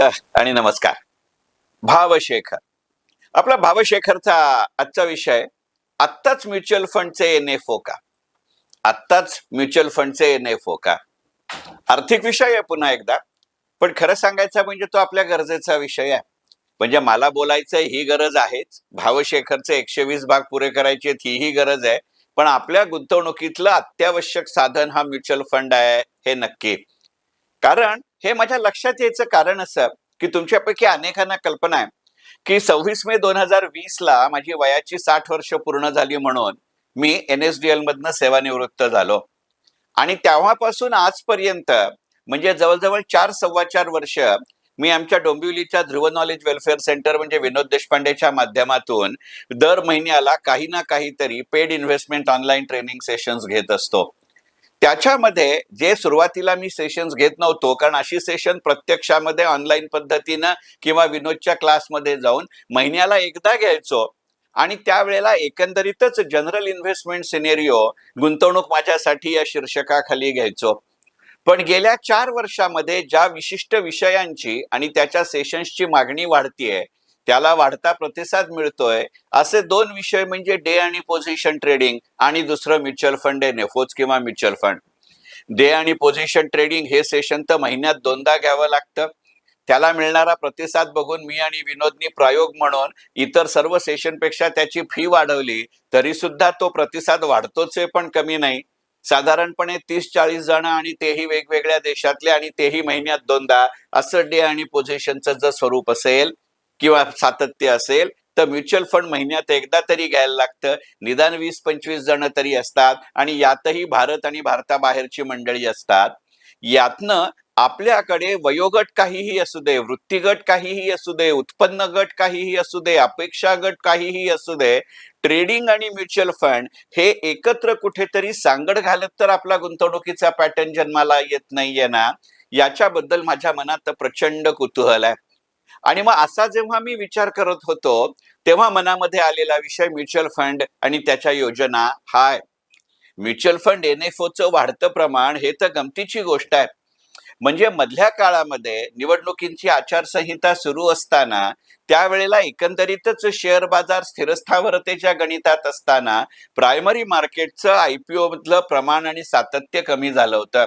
आणि नमस्कार. भावशेखर. आपला भावशेखरचा आजचा विषय आत्ताच म्युच्युअल फंडचे एन एफ ओ का आत्ताच म्युच्युअल फंडचे एन एफ ओ का आर्थिक विषय आहे पुन्हा एकदा पण खरं सांगायचं म्हणजे तो आपल्या गरजेचा विषय आहे. म्हणजे मला बोलायचं ही गरज आहेच भावशेखरचे एकशे वीस भाग पुरे करायचे आहेत, हीही गरज आहे. पण आपल्या गुंतवणुकीतलं अत्यावश्यक साधन हा म्युच्युअल फंड आहे हे नक्की. कारण हे माझ्या लक्षात यायचं कारण असं की तुमच्यापैकी अनेकांना कल्पना आहे की सव्वीस मे दोन हजार वीस ला माझी वयाची साठ वर्ष पूर्ण झाली म्हणून मी एन एस डी एल मधनं सेवानिवृत्त झालो. आणि तेव्हापासून आजपर्यंत म्हणजे जवळजवळ चार सव्वा चार वर्ष मी आमच्या डोंबिवलीच्या ध्रुव नॉलेज वेलफेअर सेंटर म्हणजे विनोद देशपांडेच्या माध्यमातून दर महिन्याला काही ना काहीतरी paid investment online training sessions घेत असतो. त्याच्यामध्ये जे सुरुवातीला मी सेशन्स घेत नव्हतो कारण अशी सेशन प्रत्यक्षामध्ये ऑनलाईन पद्धतीनं किंवा विनोदच्या क्लासमध्ये जाऊन महिन्याला एकदा घ्यायचो. आणि त्यावेळेला एकंदरीतच जनरल इन्व्हेस्टमेंट सिनेरिओ गुंतवणूक माझ्यासाठी या शीर्षकाखाली घ्यायचो. पण गेल्या चार वर्षामध्ये ज्या विशिष्ट विषयांची आणि त्याच्या सेशन्सची मागणी वाढतीये त्याला वाढता प्रतिसाद मिळतोय. असे दोन विषय म्हणजे डे आणि पोझिशन ट्रेडिंग आणि दुसरं म्युच्युअल फंड आहे नेफोज किंवा म्युच्युअल फंड. डे आणि पोझिशन ट्रेडिंग हे सेशन तर महिन्यात दोनदा घ्यावं लागतं. त्याला मिळणारा प्रतिसाद बघून मी आणि विनोदनी प्रयोग म्हणून इतर सर्व सेशनपेक्षा त्याची फी वाढवली तरी सुद्धा तो प्रतिसाद वाढतोच आहे पण कमी नाही. साधारणपणे तीस चाळीस जण आणि तेही वेगवेगळ्या देशातले आणि तेही महिन्यात दोनदा असं डे आणि पोझिशनचं जर स्वरूप असेल किंवा सातत्य असेल तर म्युच्युअल फंड महिन्यात एकदा तरी घ्यायला लागतं. निदान वीस पंचवीस जण तरी असतात आणि यातही भारत आणि भारताबाहेरची मंडळी असतात. यातनं आपल्याकडे वयोगट काहीही असू दे वृत्तीगट काहीही असू दे उत्पन्न गट काहीही असू दे अपेक्षा गट काहीही असू दे ट्रेडिंग आणि म्युच्युअल फंड हे एकत्र कुठेतरी सांगड घालत तर आपला गुंतवणुकीचा पॅटर्न जन्माला येत नाहीये ना? याच्याबद्दल माझ्या मनात प्रचंड कुतूहल आहे. आणि मग असा जेव्हा मी विचार करत होतो तेव्हा मनामध्ये आलेला विषय म्युच्युअल फंड आणि त्याच्या योजना हाय. म्युच्युअल फंड एन एफ ओचं वाढतं प्रमाण हे तर गमतीची गोष्ट आहे. म्हणजे मधल्या काळामध्ये निवडणुकींची आचारसंहिता सुरू असताना त्यावेळेला एकंदरीतच शेअर बाजार स्थिरस्थावरतेच्या गणितात असताना प्रायमरी मार्केटचं आयपीओ मधलं प्रमाण आणि सातत्य कमी झालं होतं.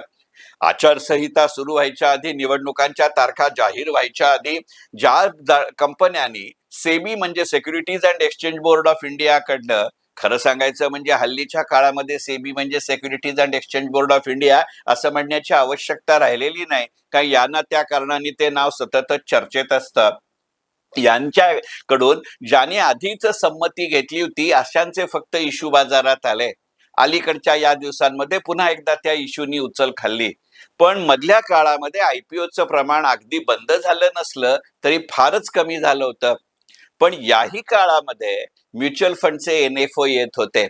आचारसंहिता सुरू व्हायच्या आधी निवडणुकांच्या तारखा जाहीर व्हायच्या आधी ज्या कंपन्यांनी सेबी म्हणजे securities and exchange board of इंडियाकडनं खरं सांगायचं म्हणजे हल्लीच्या काळामध्ये सेबी म्हणजे securities and exchange board of India असं म्हणण्याची आवश्यकता राहिलेली नाही. कारण यांना त्या कारणाने ते नाव सततच चर्चेत असतं. यांच्याकडून ज्याने आधीच संमती घेतली होती अशांचे फक्त इशू बाजारात आले. अलीकडच्या या दिवसांमध्ये पुन्हा एकदा त्या इश्यूनी उचल खाल्ली. पण मधल्या काळामध्ये आयपीओचं प्रमाण अगदी बंद झालं नसलं तरी फारच कमी झालं होतं. पण याही काळामध्ये म्युच्युअल फंडचे एन एफ ओ येत होते.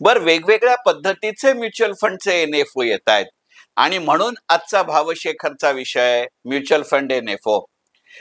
बर वेगवेगळ्या पद्धतीचे म्युच्युअल फंडचे एन एफ ओ येत आहेत. आणि म्हणून आजचा भावशेखरचा विषय mutual fund N F O.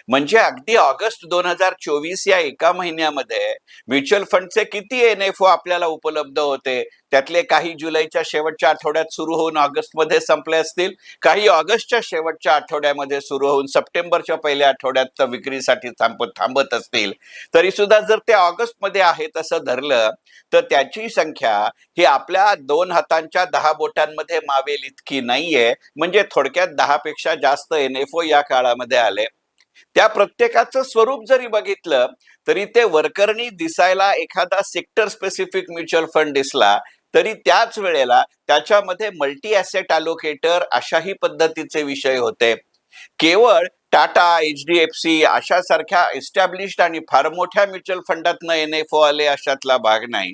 म्हणजे अगदी ऑगस्ट दोन हजार चोवीस या एका महिन्यामध्ये म्युच्युअल फंडचे किती एन एफ ओ आपल्याला उपलब्ध होते? त्यातले काही जुलैच्या शेवटच्या आठवड्यात सुरू होऊन ऑगस्टमध्ये संपले असतील? काही ऑगस्टच्या शेवटच्या आठवड्यामध्ये सुरू होऊन सप्टेंबरच्या पहिल्या आठवड्यात विक्रीसाठी थांबत थांबत असतील. तरी सुद्धा जर ते ऑगस्टमध्ये आहेत असं धरलं तर त्याची संख्या ही आपल्या दोन हातांच्या दहा बोटांमध्ये मावेल इतकी नाहीये. म्हणजे थोडक्यात दहा पेक्षा जास्त एन एफ ओ या काळामध्ये आले. त्या प्रत्येकाचं स्वरूप जरी बघितलं तरी ते वरकरणी दिसायला एखादा सेक्टर स्पेसिफिक म्युच्युअल फंड दिसला तरी त्याच वेळेला त्याच्यामध्ये मल्टी ॲसेट अलोकेटर अशाही पद्धतीचे विषय होते. केवळ Tata H D F C अशा सारख्या एस्टॅब्लिश्ड आणि फार मोठ्या म्युच्युअल फंडातनं एन एफ ओ आले अशातला भाग नाही.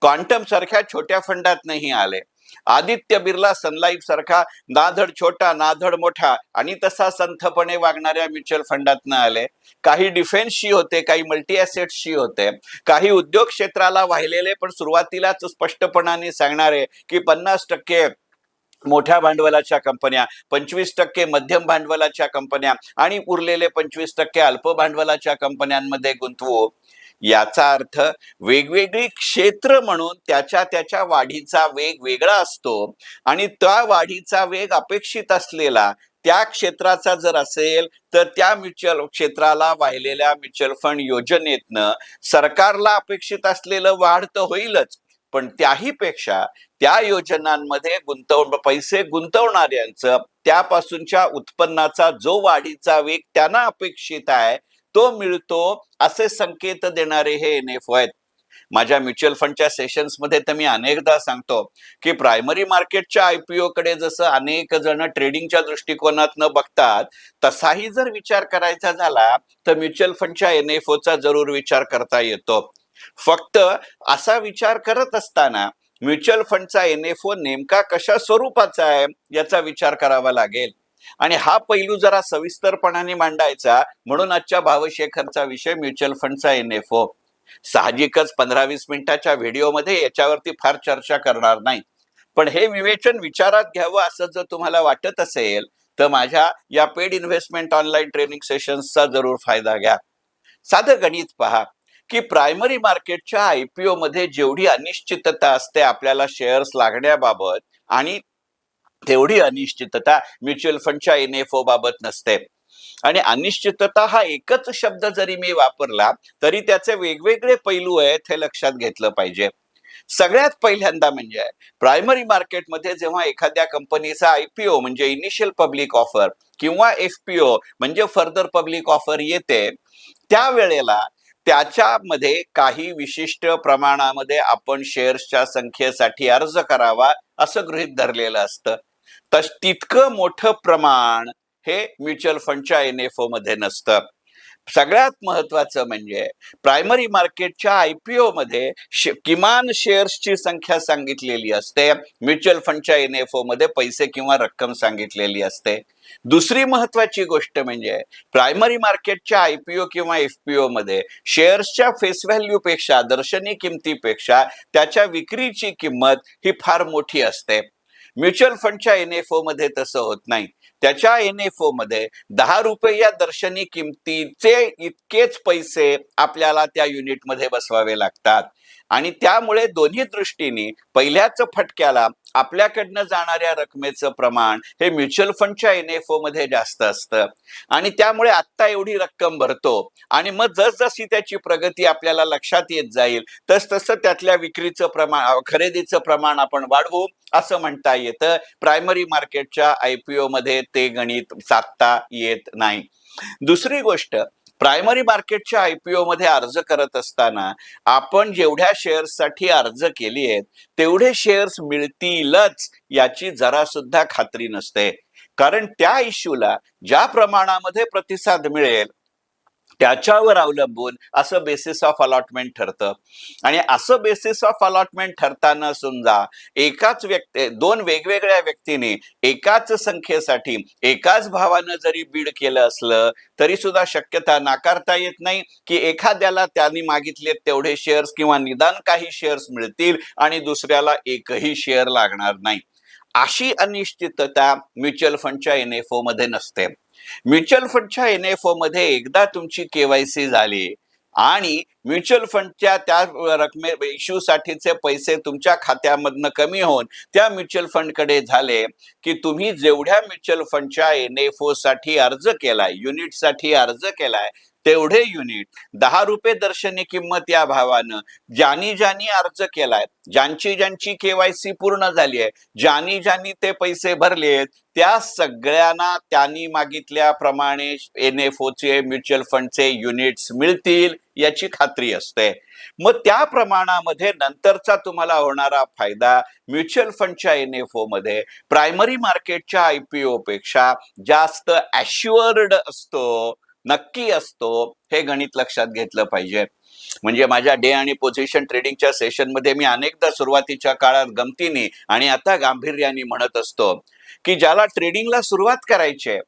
क्वांटम सारख्या छोट्या फंडातनंही आले. आदित्य बिर्ला सनलाईफ सारखा नाधड छोटा नाधड मोठा आणि तसा संथपणे वागणाऱ्या म्युच्युअल फंडातनं आले. काही डिफेन्सशी होते काही मल्टी ॲसेट्सशी होते. काही उद्योग क्षेत्राला वाहिलेले पण सुरुवातीलाच स्पष्टपणाने सांगणारे की पन्नास टक्के मोठ्या भांडवलाच्या कंपन्या पंचवीस टक्के मध्यम भांडवलाच्या कंपन्या आणि उरलेले पंचवीस टक्के अल्प भांडवलाच्या कंपन्यांमध्ये गुंतवू. याचा अर्थ वेगवेगळी क्षेत्र म्हणून त्याच्या त्याच्या वाढीचा वेग वेगळा असतो आणि त्या वाढीचा वेग अपेक्षित असलेला त्या क्षेत्राचा जर असेल तर त्या म्युच्युअल क्षेत्राला वाहिलेल्या म्युच्युअल फंड योजनेतनं सरकारला अपेक्षित असलेलं वाढ तर होईलच. पण त्याही पेक्षा त्या योजनांमध्ये गुंतवण पैसे गुंतवणाऱ्यांचं त्यापासूनच्या उत्पन्नाचा जो वाढीचा वेग त्यांना अपेक्षित आहे तो मिळतो असे संकेत देणारे हे एन एफ आहेत. माझ्या म्युच्युअल फंडच्या सेशन्समध्ये तर मी अनेकदा सांगतो की प्रायमरी मार्केटच्या आयपीओ कडे जसं अनेक जण ट्रेडिंगच्या दृष्टिकोनात न बघतात तसाही जर विचार करायचा झाला तर म्युच्युअल फंडच्या एन एफ चा जरूर विचार करता येतो. फक्त असा विचार करत असताना म्युच्युअल फंडचा एन एफ ओ नेमका कशा स्वरूपाचा आहे याचा विचार करावा लागेल. आणि हा पैलू जरा सविस्तरपणाने मांडायचा म्हणून आजच्या भावशेखरचा विषय म्युच्युअल फंडचा एन एफ ओ साहजिकच पंधरा वीस मिनिटाच्या व्हिडिओमध्ये याच्यावरती फार चर्चा करणार नाही. पण हे विवेचन विचारात घ्यावं असं जर तुम्हाला वाटत असेल तर माझ्या या पेड इन्व्हेस्टमेंट ऑनलाईन ट्रेनिंग सेशन्सचा जरूर फायदा घ्या. साधं गणित पहा की प्रायमरी मार्केटच्या आयपीओ मध्ये जेवढी अनिश्चितता असते आपल्याला शेअर्स लागण्याबाबत आणि तेवढी अनिश्चितता म्युच्युअल फंडच्या एन एफ ओ बाबत नसते. आणि अनिश्चितता हा एकच शब्द जरी मी वापरला तरी त्याचे वेगवेगळे पैलू आहेत हे लक्षात घेतलं पाहिजे. सगळ्यात पहिल्यांदा म्हणजे प्रायमरी मार्केटमध्ये जेव्हा एखाद्या कंपनीचा आयपीओ म्हणजे इनिशियल पब्लिक ऑफर किंवा एफपीओ म्हणजे फर्दर पब्लिक ऑफर येते त्यावेळेला त्याच्यामध्ये काही विशिष्ट प्रमाणामध्ये आपण शेअर्सच्या संख्येसाठी अर्ज करावा असं गृहित धरलेलं असतं. तितकं मोठं प्रमाण हे म्युच्युअल फंडच्या एन एफ ओ मध्ये नसतं. सगळ्यात महत्वाचं म्हणजे प्रायमरी मार्केटच्या आयपीओ मध्ये शे- किमान शेअर्सची संख्या सांगितलेली असते. म्युच्युअल फंडच्या एन एफ ओ मध्ये पैसे किंवा रक्कम सांगितलेली असते. दुसरी महत्वाची गोष्ट म्हणजे प्रायमरी मार्केटच्या आयपीओ किंवा एफपीओ मध्ये शेअर्सच्या फेस व्हॅल्यू पेक्षा दर्शनी किमतीपेक्षा त्याच्या विक्रीची किंमत ही फार मोठी असते. म्युच्युअल फंडच्या एन एफमध्ये तसं होत नाही. त्याच्या एन एफमध्ये दहा रुपये या दर्शनी किमतीचे इतकेच पैसे आपल्याला त्या युनिटमध्ये बसवावे लागतात. आणि त्यामुळे दोन्ही दृष्टीने पहिल्याच फटक्याला आपल्याकडनं जाणाऱ्या रकमेचं प्रमाण हे म्युच्युअल फंडच्या एन एफ ओ मध्ये जास्त असतं. आणि त्यामुळे आत्ता एवढी रक्कम भरतो. आणि मग जसजशी त्याची प्रगती आपल्याला लक्षात येत जाईल तस तसं त्यातल्या विक्रीचं प्रमाण खरेदीचं प्रमाण आपण वाढवू असं म्हणता येतं. प्रायमरी मार्केटच्या आयपीओ मध्ये ते गणित साधता येत नाही. दुसरी गोष्ट प्रायमरी मार्केटच्या आयपीओ मध्ये अर्ज करत असताना आपण जेवढ्या शेअर्ससाठी अर्ज केली आहेत तेवढे शेअर्स मिळतीलच याची जरा सुद्धा खात्री नसते. कारण त्या इश्यूला ज्या प्रमाणामध्ये प्रतिसाद मिळेल त्याच्यावर अवलंबून असं बेसिस ऑफ अलॉटमेंट ठरतं. आणि असं बेसिस ऑफ अलॉटमेंट ठरताना समजा एकाच व्यक्ती दोन वेगवेगळ्या व्यक्तीने एकाच संख्येसाठी एकाच भावानं जरी बीड केलं असलं तरी सुद्धा शक्यता नाकारता येत नाही की एखाद्याला त्यांनी मागितले तेवढे शेअर्स किंवा निदान काही शेअर्स मिळतील आणि दुसऱ्याला एकही शेअर लागणार नाही. अशी अनिश्चितता म्युच्युअल फंडच्या एन एफ ओ मध्ये नसते. म्युच्युअल फंडच्या एन एफ ओ मध्ये एकदा तुमची केवायसी झाली आणि म्युच्युअल फंडच्या त्या रकमे इश्यूसाठीचे पैसे तुमच्या खात्यामधनं कमी होऊन त्या म्युच्युअल फंडकडे झाले की तुम्ही जेवढ्या म्युच्युअल फंडच्या एन एफ ओ साठी अर्ज केलाय युनिटसाठी अर्ज केलाय तेवढे युनिट दहा रुपये दर्शनी किंमत या भावानं ज्यांनी ज्यांनी अर्ज केलाय ज्यांची ज्यांची केवायसी पूर्ण झाली आहे ज्यांनी ज्यांनी ते पैसे भरलेत त्या सगळ्यांना त्यांनी मागितल्याप्रमाणे एन एफ चे म्युच्युअल फंडचे युनिट्स मिळतील याची खात्री असते. मग त्या प्रमाणामध्ये नंतरचा तुम्हाला होणारा फायदा म्युच्युअल फंडच्या एन एफ ओ मध्ये प्रायमरी मार्केटच्या आयपीओ पेक्षा जास्त ॲश्युअर्ड असतो. नक्की असतो हे गणित लक्षात घेतलं पाहिजे. म्हणजे माझ्या डे आणि पोझिशन ट्रेडिंगच्या सेशनमध्ये मी अनेकदा सुरुवातीच्या काळात गमतीने आणि आता गांभीर्याने म्हणत असतो की ज्याला ट्रेडिंगला सुरुवात करायची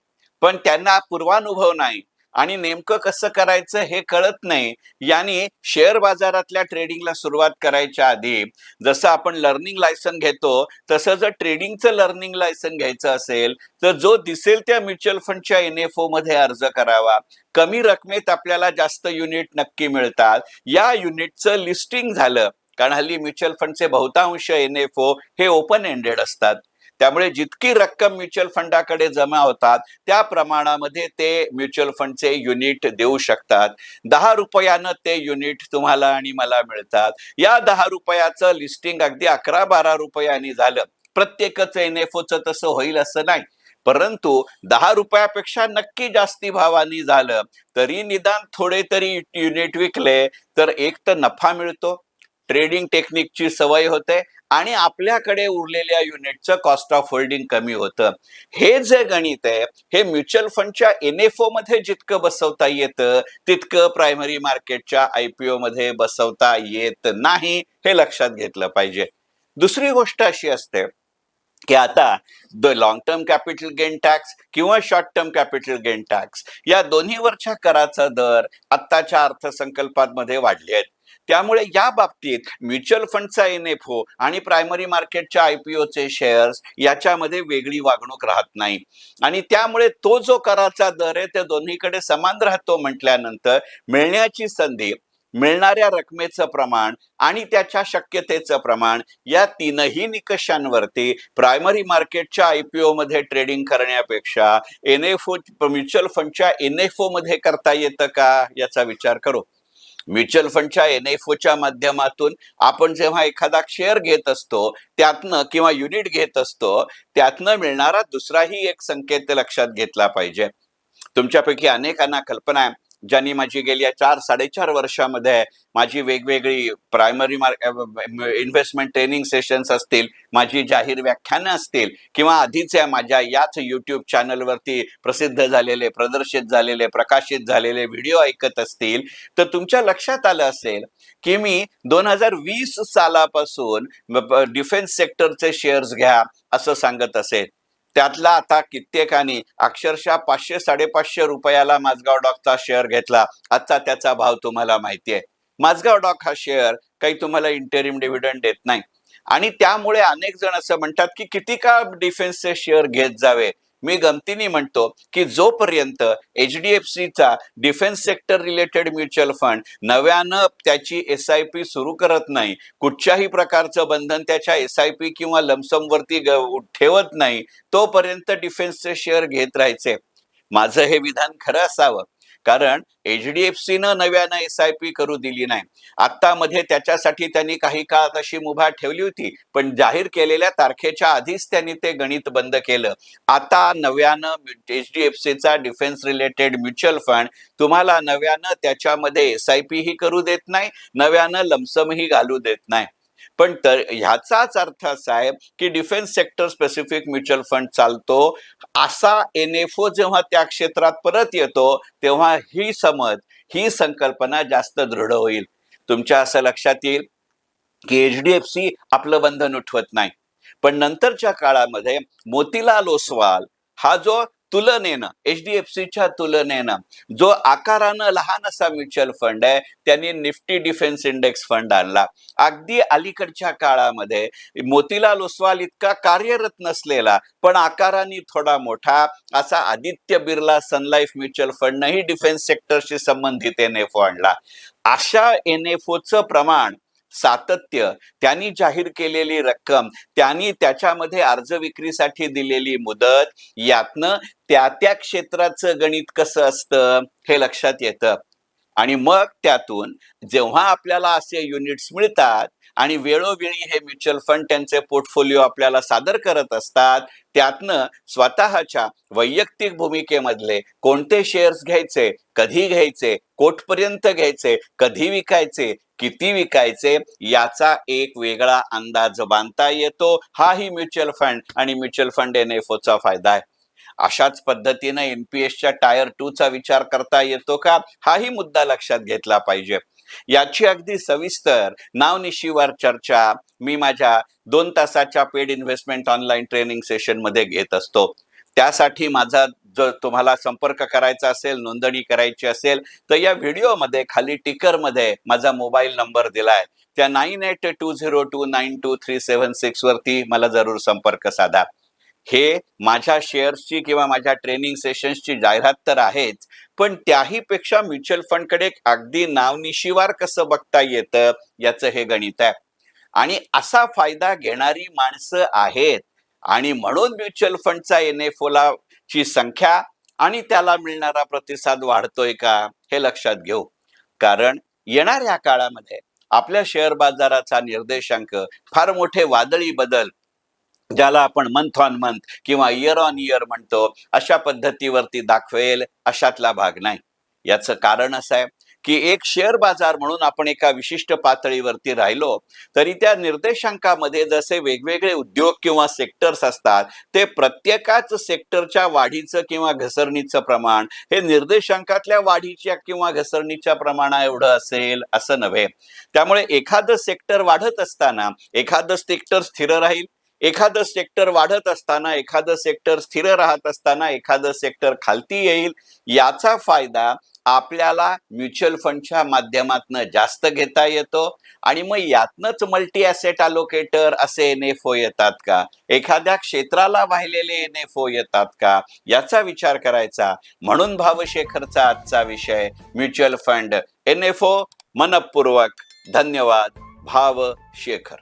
पण त्यांना पूर्वानुभव नाही आणि नेमकं कसं करायचं हे कळत नाही. यांनी शेअर बाजारातल्या ट्रेडिंगला सुरुवात करायच्या आधी जसं आपण लर्निंग लायसन घेतो तसं जर ट्रेडिंगचं लर्निंग लायसन घ्यायचं असेल तर जो दिसेल त्या म्युच्युअल फंडच्या एन एफ ओ मध्ये अर्ज करावा. कमी रकमेत आपल्याला जास्त युनिट नक्की मिळतात. या युनिटचं लिस्टिंग झालं. कारण हल्ली म्युच्युअल फंडचे बहुतांश एन एफ ओ हे ओपन एंडेड असतात. त्यामुळे जितकी रक्कम म्युच्युअल फंडाकडे जमा होतात त्या प्रमाणामध्ये ते म्युच्युअल फंडचे युनिट देऊ शकतात. दहा रुपयानं ते युनिट तुम्हाला आणि मला मिळतात. या दहा रुपयाचं लिस्टिंग अगदी अकरा बारा रुपयांनी झालं. प्रत्येकच एन एफ ओचं तसं होईल असं नाही. परंतु दहा रुपयापेक्षा नक्की जास्ती भावानी झालं तरी निदान थोडे तरी युनिट विकले तर एक तर नफा मिळतो. ट्रेडिंग टेक्निकची सवय होते. आणि आपल्याकडे उरलेल्या युनिटचं कॉस्ट ऑफ होल्डिंग कमी होतं. हे जे गणित आहे हे म्युच्युअल फंडच्या एनएफओ मध्ये जितकं बसवता येतं तितकं प्रायमरी मार्केटच्या आयपीओ मध्ये बसवता येत नाही हे लक्षात घेतलं पाहिजे. दुसरी गोष्ट अशी असते की आता the long term capital gain tax किंवा short term capital gain tax या दोन्हीवरच्या कराचा दर आत्ताच्या अर्थसंकल्पामध्ये वाढले आहेत. त्यामुळे या बाबतीत म्युच्युअल फंडचा एनएफओ आणि प्रायमरी मार्केटच्या आयपीओचे शेअर्स याच्यामध्ये वेगळी वागणूक राहत नाही. आणि त्यामुळे तो जो कराचा दर आहे त्या दोन्हीकडे समान राहतो म्हटल्यानंतर मिळण्याची संधी मिळणाऱ्या रकमेचं प्रमाण आणि त्याच्या शक्यतेचं प्रमाण या तीनही निकषांवरती प्रायमरी मार्केटच्या आयपीओ मध्ये ट्रेडिंग करण्यापेक्षा एनएफओ म्युच्युअल फंडच्या एनएफओ मध्ये करता येतं का याचा विचार करू. म्युच्युअल फंडच्या एन एफ ओच्या माध्यमातून आपण जेव्हा एखादा शेअर घेत असतो त्यातनं किंवा युनिट घेत असतो त्यातनं मिळणारा दुसराही एक संकेत लक्षात घेतला पाहिजे. तुमच्यापैकी अनेकांना कल्पना आहे ज्यांनी माझी गेल्या चार साडेचार वर्षामध्ये माझी वेगवेगळी प्रायमरी इन्व्हेस्टमेंट ट्रेनिंग सेशन्स असतील माझी जाहीर व्याख्यानं असतील किंवा आधीच्या माझ्या याच युट्यूब चॅनलवरती प्रसिद्ध झालेले प्रदर्शित झालेले प्रकाशित झालेले व्हिडिओ ऐकत असतील तर तुमच्या लक्षात आलं असेल की मी दोन हजार वीस सालापासून डिफेन्स सेक्टरचे शेअर्स घ्या असं सांगत असेल. त्यातला आता कित्येकानी अक्षरशः पाचशे साडेपाचशे रुपयाला माझगाव डॉकचा शेअर घेतला. आजचा त्याचा भाव तुम्हाला माहिती आहे माझगाव डॉक हा शेअर काही तुम्हाला इंटरिम डिव्हिडंड देत नाही. आणि त्यामुळे अनेक जण असं म्हणतात की किती काळ डिफेन्सचे शेअर घेत जावे? मी गमतीने म्हणतो की जोपर्यंत एच डी एफ सीचा defence sector related mutual fund नव्यानं त्याची एस आय पी सुरू करत नाही कुठच्याही प्रकारचं बंधन त्याच्या एस आय पी किंवा लमसमवरती ठेवत नाही तोपर्यंत डिफेन्सचे शेअर घेत राहायचे. माझं हे विधान खरं असावं. कारण एच डी एफ सीनं नव्यानं एस आय पी करू दिली नाही. आता मध्ये त्याच्यासाठी त्यांनी काही काळ तशी मुभा ठेवली होती पण जाहीर केलेल्या तारखेच्या आधीच त्यांनी ते गणित बंद केलं. आता नव्यानं एच डी एफ सीचा डिफेन्स रिलेटेड म्युच्युअल फंड तुम्हाला नव्यानं त्याच्यामध्ये एस आय पी ही करू देत नाही नव्यानं लमसमही घालू देत नाही. पण तर ह्याचाच अर्थ असा आहे की defence sector specific mutual fund चालतो. असा एन एफ ओ जेव्हा त्या क्षेत्रात परत येतो तेव्हा ही समज ही संकल्पना जास्त दृढ होईल. तुमच्या असं लक्षात येईल की एच डी एफ सी आपलं बंधन उठवत नाही. पण नंतरच्या काळामध्ये मोतीलाल ओसवाल हा जो तुलनेनं एच डी एफ सीच्या तुलनेनं जो आकारानं लहान असा म्युच्युअल फंड आहे त्यांनी निफ्टी डिफेन्स इंडेक्स फंड आणला. अगदी अलीकडच्या काळामध्ये मोतीलाल ओसवाल इतका कार्यरत नसलेला पण आकाराने थोडा मोठा असा Aditya Birla Sun Life mutual फंडनंही defence सेक्टरशी संबंधित एन एफ ओ आणला. अशा एन एफ ओचं प्रमाण सातत्य त्यांनी जाहीर केलेली रक्कम त्यांनी त्याच्यामध्ये अर्ज विक्रीसाठी दिलेली मुदत यातनं त्या त्या क्षेत्राचं गणित कसं असतं हे लक्षात येतं. आणि मग त्यातून जेव्हा आपल्याला असे युनिट्स मिळतात आणि वेळोवेळी हे म्युच्युअल फंड त्यांचे पोर्टफोलिओ आपल्याला सादर करत असतात. त्यातनं स्वतःच्या वैयक्तिक भूमिकेमधले कोणते शेअर्स घ्यायचे कधी घ्यायचे कोठपर्यंत घ्यायचे कधी विकायचे किती विकायचे याचा एक वेगळा अंदाज बांधता येतो. हाही म्युच्युअल फंड आणि म्युच्युअल फंड एन एफ ओचा फायदा आहे. अशाच पद्धतीने एनपीएसच्या टायर टू चा विचार करता येतो का? हाही मुद्दा लक्षात घेतला पाहिजे. याची अगदी सविस्तर नावनिशीवर चर्चा मी माझ्या दोन तासाच्या पेड इन्व्हेस्टमेंट ऑनलाईन ट्रेनिंग सेशनमध्ये घेत असतो. त्यासाठी माझा जर तुम्हाला संपर्क करायचा असेल नोंदणी करायची असेल तर या व्हिडिओमध्ये खाली टिकरमध्ये माझा मोबाईल नंबर दिलाय. त्या nine eight two zero two nine two three seven six वरती मला जरूर संपर्क साधा. हे माझ्या शेअर्सची किंवा माझ्या ट्रेनिंग सेशन्सची जाहिरात तर आहेच पण त्याही पेक्षा म्युच्युअल फंडकडे अगदी नावनिशिवार कसं बघता येतं याचं हे गणित आहे. आणि असा फायदा घेणारी माणसं आहेत आणि म्हणून म्युच्युअल फंडचा एन एफ ओला ची संख्या आणि त्याला मिळणारा प्रतिसाद वाढतोय का हे लक्षात घेऊ. कारण येणाऱ्या काळामध्ये आपल्या शेअर बाजाराचा निर्देशांक फार मोठे वादळी बदल ज्याला आपण मंथ ऑन मंथ किंवा इयर ऑन इयर म्हणतो अशा पद्धतीवरती दाखवेल अशातला भाग नाही. याचं कारण असं आहे की एक शेअर बाजार म्हणून आपण एका विशिष्ट पातळीवरती राहिलो तरी त्या निर्देशांकामध्ये जसे वेगवेगळे उद्योग किंवा सेक्टर्स असतात ते प्रत्येकाच सेक्टरच्या वाढीचं किंवा घसरणीचं प्रमाण हे निर्देशांकातल्या वाढीच्या किंवा घसरणीच्या प्रमाणा एवढं असेल असं नव्हे. त्यामुळे एखादं सेक्टर वाढत असताना एखादं सेक्टर स्थिर राहील एखादं सेक्टर वाढत असताना एखादं सेक्टर स्थिर राहत असताना एखादं सेक्टर खालती येईल याचा फायदा आपल्याला म्युच्युअल फंडच्या माध्यमातनं जास्त घेता येतो. आणि मग यातनंच मल्टी ॲसेट अलोकेटर असे एन एफ ओ येतात का? एखाद्या क्षेत्राला वाहिलेले एन एफ ओ येतात का? याचा विचार करायचा. म्हणून भावशेखरचा आजचा विषय mutual fund. N F O मनपूर्वक. धन्यवाद. भाव शेखर